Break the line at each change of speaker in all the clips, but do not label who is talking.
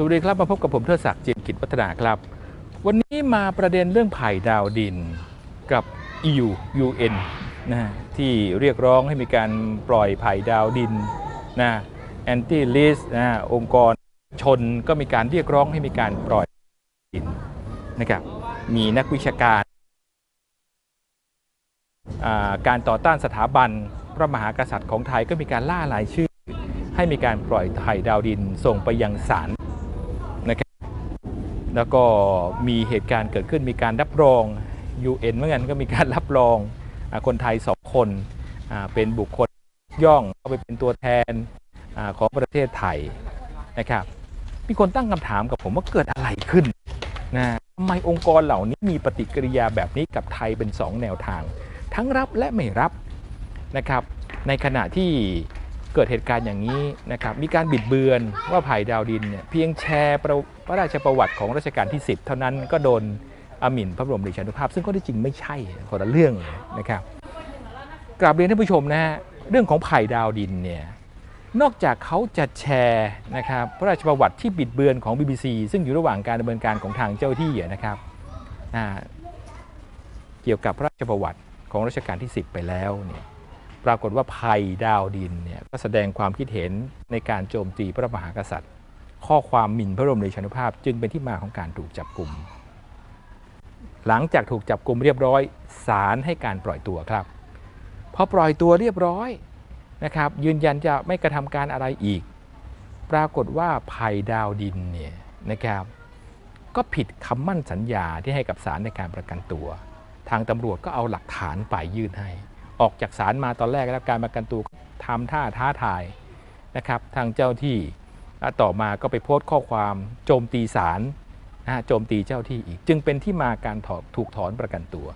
สวัสดีครับมาพบกับผมเทิดศักดิ์จิมกิจวัฒนาครับ วันนี้มาประเด็นเรื่องไผ่ดาวดินกับ EU UN นะฮะที่เรียกร้องให้มีการปล่อยไผ่ดาวดินนะแอนตี้ลิสนะองค์กรชนก็มีการเรียกร้องให้มีการปล่อยดินนะครับมีนักวิชาการอ่าการต่อต้านสถาบัน พระมหากษัตริย์ของไทยก็มีการล่ารายชื่อ ให้มีการปล่อยไผ่ดาวดินส่งไปยังศาล แล้วก็มีเหตุการณ์เกิดขึ้นมีการรับรอง UN เหมือนกันก็มีการรับรองอคนไทยสองคนเป็นบุคคลย่องเข้าไปเป็นตัวแทนอของประเทศไทยนะครับ มีคนตั้งคำถามกับผมว่าเกิดอะไรขึ้นนะทำไมองค์กรเหล่านี้มีปฏิกิริยาแบบนี้กับไทยเป็น 2 แนวทาง ทั้งรับและไม่รับนะครับ ในขณะที่ กิดเหตุการณ์อย่างนี้นะครับมีการบิดเบือนว่าไผ่ดาวดินเนี่ยเพียงแชร์ประพระราชประวัติของรัชกาลที่ 10 เท่านั้นก็โดนอามินพระบรมราชานุภาพ ซึ่งก็ที่จริงไม่ใช่คนละเรื่องเลยนะครับกราบเรียนท่านผู้ชมนะฮะเรื่องของไผ่ดาวดินเนี่ยนอกจากเขาจะแชร์นะครับพระราชประวัติที่บิดเบือนของ BBC ซึ่งอยู่ระหว่างการดำเนินการของทางเจ้าที่นะครับเกี่ยวกับพระราชประวัติของรัชกาลที่ 10 ไปแล้วเนี่ย ปรากฏว่าภัยดาวดินเนี่ยก็แสดงความคิดเห็นในการโจมตีพระมหากษัตริย์ ข้อความหมิ่นพระบรมเดชานุภาพจึงเป็นที่มาของการถูกจับกลุ่ม หลังจากถูกจับกลุ่มเรียบร้อยศาลให้การปล่อยตัวครับพอปล่อยตัวเรียบร้อยนะครับยืนยันจะไม่กระทำการอะไรอีก ปรากฏว่าภัยดาวดินเนี่ยนะครับก็ผิดคำมั่นสัญญาที่ให้กับศาลในการประกันตัว ทางตำรวจก็เอาหลักฐานไปยื่นให้ ออกจากศาลมาตอนแรกแล้วการประกันตัวทำท่าท้าทายนะครับทางเจ้าที่ต่อมาก็ไปโพสต์ข้อความโจมตีศาลนะโจมตีเจ้าที่อีก จึงเป็นที่มาการถอถูกถอนประกันตัว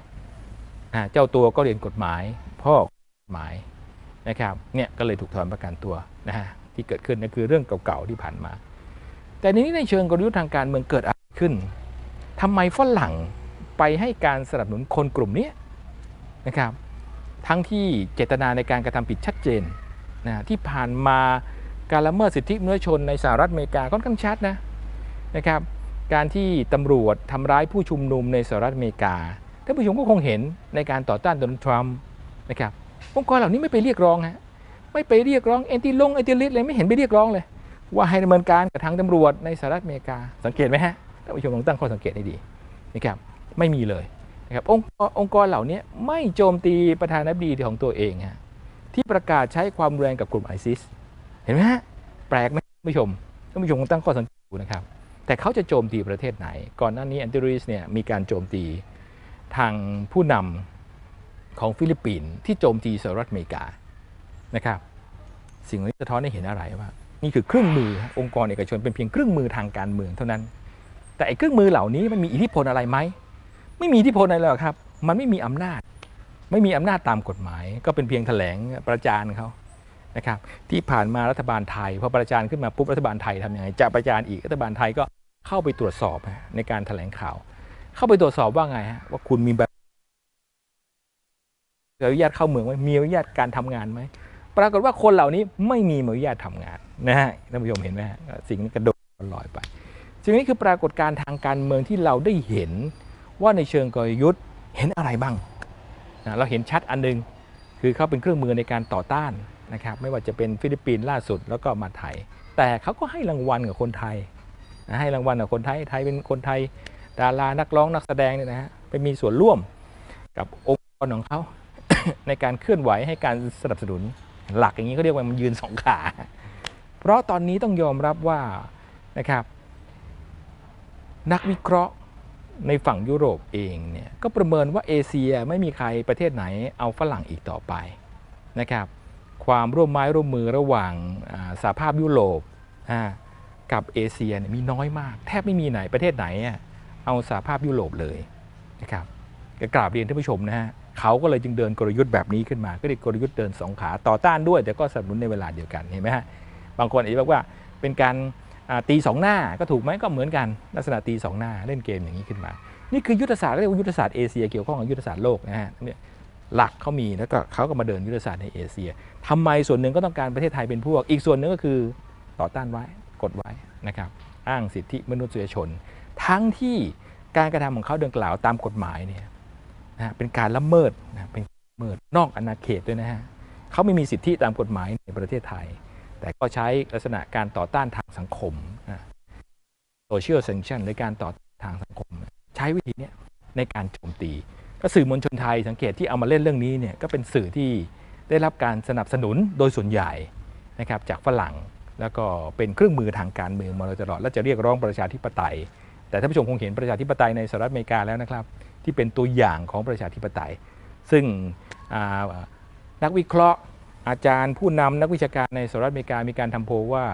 นะเจ้าตัวก็เรียนกฎหมาย พ่อกฎหมายนะครับเนี่ยก็เลยถูกถอนประกันตัวนะฮะที่เกิดขึ้นนั่นคือเรื่องเก่าๆที่ผ่านมา แต่ในนี้ในเชิงกลยุทธ์ทางการเมืองเกิดอะไรขึ้นทำไมฝรั่งไปให้การสนับสนุนคนกลุ่มนี้นะครับ ทั้งที่เจตนาในการกระทำผิดชัดเจนนะที่ผ่านมาการละเมิดสิทธิมนุษยชนในสหรัฐอเมริกาค่อนข้างชัดนะนะครับการที่ตำรวจทำร้ายผู้ชุมนุมในสหรัฐอเมริกาท่านผู้ชมก็คงเห็นในการต่อต้านโดนัลด์ทรัมป์นะครับองค์กรเหล่านี้ไม่ไปเรียกร้องฮะไม่ไปเรียกร้องแอนตี้ลงแอนตี้ลิสเลยไม่เห็นไปเรียกร้องเลย ว่าให้ดำเนินการกับทางตำรวจในสหรัฐอเมริกาสังเกตไหมฮะท่านผู้ชมลองตั้งข้อสังเกตให้ดีนะครับไม่มีเลย นะครับองค์องกรเหล่านี้ไม่โจมตีประธานาธิบดีของตัวเองฮะที่ประกาศใช้ความรุนแรงกับกลุ่มไอซิสเห็นไหมฮะแปลกไหมท่านผู้ชมท่านผู้ชมลองตั้งข้อสังเกตดูนะครับ แต่เขาจะโจมตีประเทศไหน ก่อนหน้านี้แอนตี้ริสเนี่ยมีการโจมตีทางผู้นำของฟิลิปปินส์ที่โจมตีสหรัฐอเมริกานะครับ สิ่งนี้สะท้อนให้เห็นอะไรว่านี่คือเครื่องมือองค์กรเอกชนเป็นเพียงเครื่องมือทางการเมืองเท่านั้น แต่ไอ้เครื่องมือเหล่านี้มันมีอิทธิพลอะไรไหม ไม่มีอิทธิพลอะไรหรอกครับ มันไม่มีอำนาจ ไม่มีอำนาจตามกฎหมาย ก็เป็นเพียงแถลงประจานเขานะครับ ที่ผ่านมารัฐบาลไทยพอประจานขึ้นมาปุ๊บรัฐบาลไทยทำยังไงจะประจานอีกรัฐบาลไทยก็เข้าไปตรวจสอบในการแถลงข่าว เข้าไปตรวจสอบว่าไงฮะว่าคุณมีใบอนุญาตเข้าเมืองไหมมีอนุญาตการทำงานไหมปรากฏว่าคนเหล่านี้ไม่มีอนุญาตทำงานนะฮะท่านผู้ชมเห็นไหมฮะสิ่งนี้กระโดดลอยไปสิ่งนี้คือปรากฏการณ์ทางการเมืองที่เราได้เห็น ว่าในเชิงกลยุทธ์เห็นอะไรบ้างนะเราเห็นชัดอันหนึง คือเขาเป็นเครื่องมือในการต่อต้านนะครับไม่ว่าจะเป็นฟิลิปปินส์ล่าสุดแล้วก็มาไทย แต่เขาก็ให้รางวัลกับคนไทยนะให้รางวัลกับคนไทยไทยเป็นคนไทย ดารานักร้องนักแสดงเนี่ยนะฮะไปมีส่วนร่วมกับองค์กรของเขาในการเคลื่อนไหวให้การสนับสนุนหลักอย่างนี้เขาเรียกว่ามันยืนสองขา เพราะตอนนี้ต้องยอมรับว่านะครับนักวิเคราะห์ ในฝั่งยุโรปเองเนี่ยก็ประเมินว่าเอเชียไม่มีใครประเทศไหนเอาฝรั่งอีกต่อไปนะครับความร่วมไม้ร่วมมือระหว่างอ่าสหภาพยุโรปกับเอเชียมีน้อยมาก แทบไม่มีไหนประเทศไหนเอาสหภาพยุโรปเลยนะครับก็กราบเรียนท่านผู้ชมนะฮะเขาก็เลยจึงเดินกลยุทธ์แบบนี้ขึ้นมา ก็เรียกกลยุทธ์เดินสองขาต่อต้านด้วย แต่ก็สนับสนุนในเวลาเดียวกันเห็นไหมฮะบางคนอาจจะบอกว่าเป็นการ ตีสองหน้าก็ถูกไหมก็เหมือนกันลักษณะตีสองหน้าเล่นเกมอย่างนี้ขึ้นมา นี่คือยุทธศาสตร์เรียกว่ายุทธศาสตร์เอเชียเกี่ยวข้องกับยุทธศาสตร์โลกนะฮะเนี่ยหลักเขามีแล้วก็เขาก็มาเดินยุทธศาสตร์ในเอเชียทำไมส่วนหนึ่งก็ต้องการประเทศไทยเป็นพวก อีกส่วนหนึ่งก็คือต่อต้านไว้กดไว้นะครับอ้างสิทธิมนุษยชน ทั้งที่การกระทำของเขาดังกล่าวตามกฎหมายเนี่ยนะฮะเป็นการละเมิดนะเป็นละเมิดนอกอาณาเขตด้วยนะฮะเขาไม่มีสิทธิตามกฎหมายในประเทศไทย แต่ก็ใช้ลักษณะการต่อต้านทางสังคมโซเชียลเซนชันหรือการต่อต้านทางสังคม ใช้วิธีนี้ในการโจมตี ก็สื่อมวลชนไทยสังเกตที่เอามาเล่นเรื่องนี้เนี่ยก็เป็นสื่อที่ได้รับการสนับสนุนโดยส่วนใหญ่นะครับจากฝรั่งแล้วก็เป็นเครื่องมือทางการเมืองมาโดยตลอด และจะเรียกร้องประชาธิปไตย แต่ท่านผู้ชมคงเห็นประชาธิปไตยในสหรัฐอเมริกาแล้วนะครับ ที่เป็นตัวอย่างของประชาธิปไตย ซึ่งนักวิเคราะห์ อาจารย์ผู้นำนักวิชาการในสหรัฐอเมริกามีการทำโพลว่า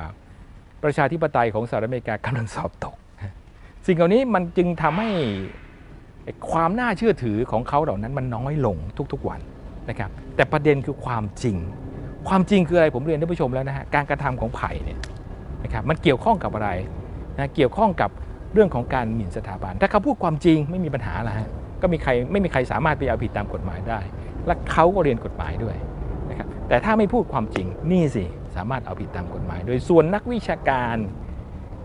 ประชาธิปไตยของสหรัฐอเมริกากำลังสอบตก สิ่งเหล่านี้มันจึงทำให้ความน่าเชื่อถือของเขาเหล่านั้นมันน้อยลงทุกๆวันนะครับแต่ประเด็นคือความจริง ความจริงคืออะไรผมเรียนท่านผู้ชมแล้วนะฮะการกระทำของไผ่เนี่ยนะครับมันเกี่ยวข้องกับอะไรนะเกี่ยวข้องกับเรื่องของการหมิ่นสถาบัน ถ้าเขาพูดความจริงไม่มีปัญหาละฮะก็มีใครไม่มีใครสามารถไปเอาผิดตามกฎหมายได้ และเขาก็เรียนกฎหมายด้วย แต่ถ้าไม่พูดความจริงนี่สิสามารถเอาผิดตามกฎหมาย โดยส่วนนักวิชาการ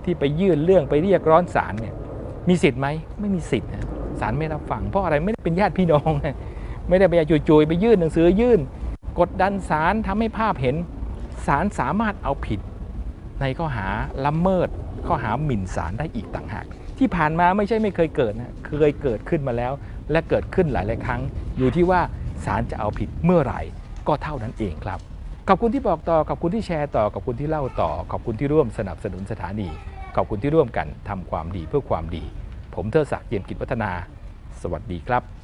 ที่ไปยื่นเรื่องไปเรียกร้อนศาลเนี่ยมีสิทธิ์ไหมไม่มีสิทธิ์ศาลไม่รับฟัง เพราะอะไรไม่ได้เป็นญาติพี่น้อง ไม่ได้ไปจุยๆไปยื่นหนังสือยื่น กดดันศาลทำให้ภาพเห็นศาลสามารถเอาผิด ในข้อหาละเมิด ข้อหาหมิ่นศาลได้อีกต่างหาก ที่ผ่านมาไม่ใช่ไม่เคยเกิดนะเคยเกิดขึ้นมาแล้ว และเกิดขึ้นหลายๆครั้ง อยู่ที่ว่าศาลจะเอาผิดเมื่อไหร่ ก็เท่านั้นเองครับ ขอบคุณที่บอกต่อ ขอบคุณที่แชร์ต่อ ขอบคุณที่เล่าต่อ ขอบคุณที่ร่วมสนับสนุนสถานี ขอบคุณที่ร่วมกันทำความดีเพื่อความดี ผมเทอศักดิ์เยี่ยมกิจวัฒนา สวัสดีครับ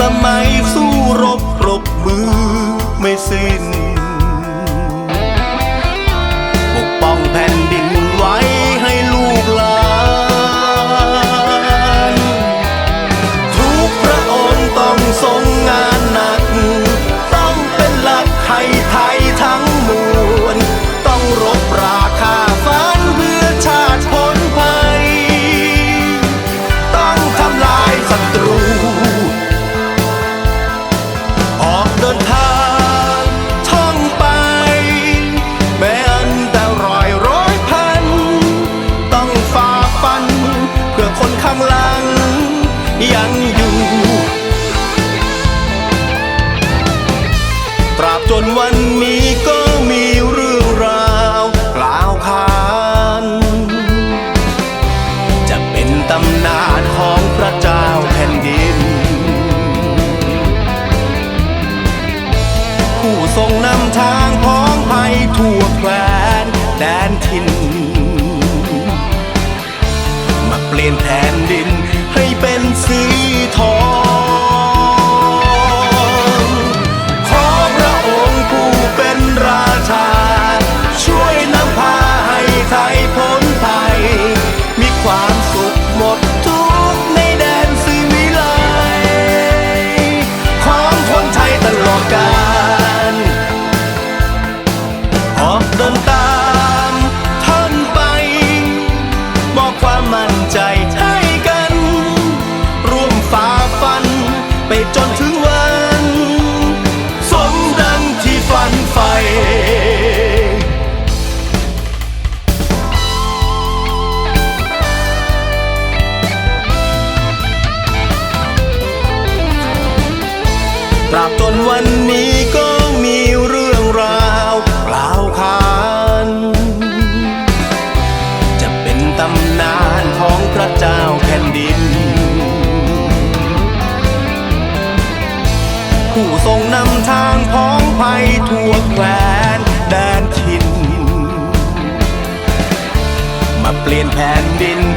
สมัยสู้รบปรบมือไม่สิ้น ปกป้องแผ่นดินไว้ให้ลูกหลานทุกพระองค์ต้องทรงงานหนัก ต้องเป็นหลักให้ไทยทั้งมวล ต้องรบราคาฟันเพื่อชาติพ้นภัย ต้องทำลายศัตรู เดินตามท่านไป มอบความมั่นใจให้กัน ร่วมฝ่าฟันไปจนถึงวัน สมดังที่ฝันใฝ่ตราบจนวันนี้ เปลี่ยนแผ่นดินให้เป็น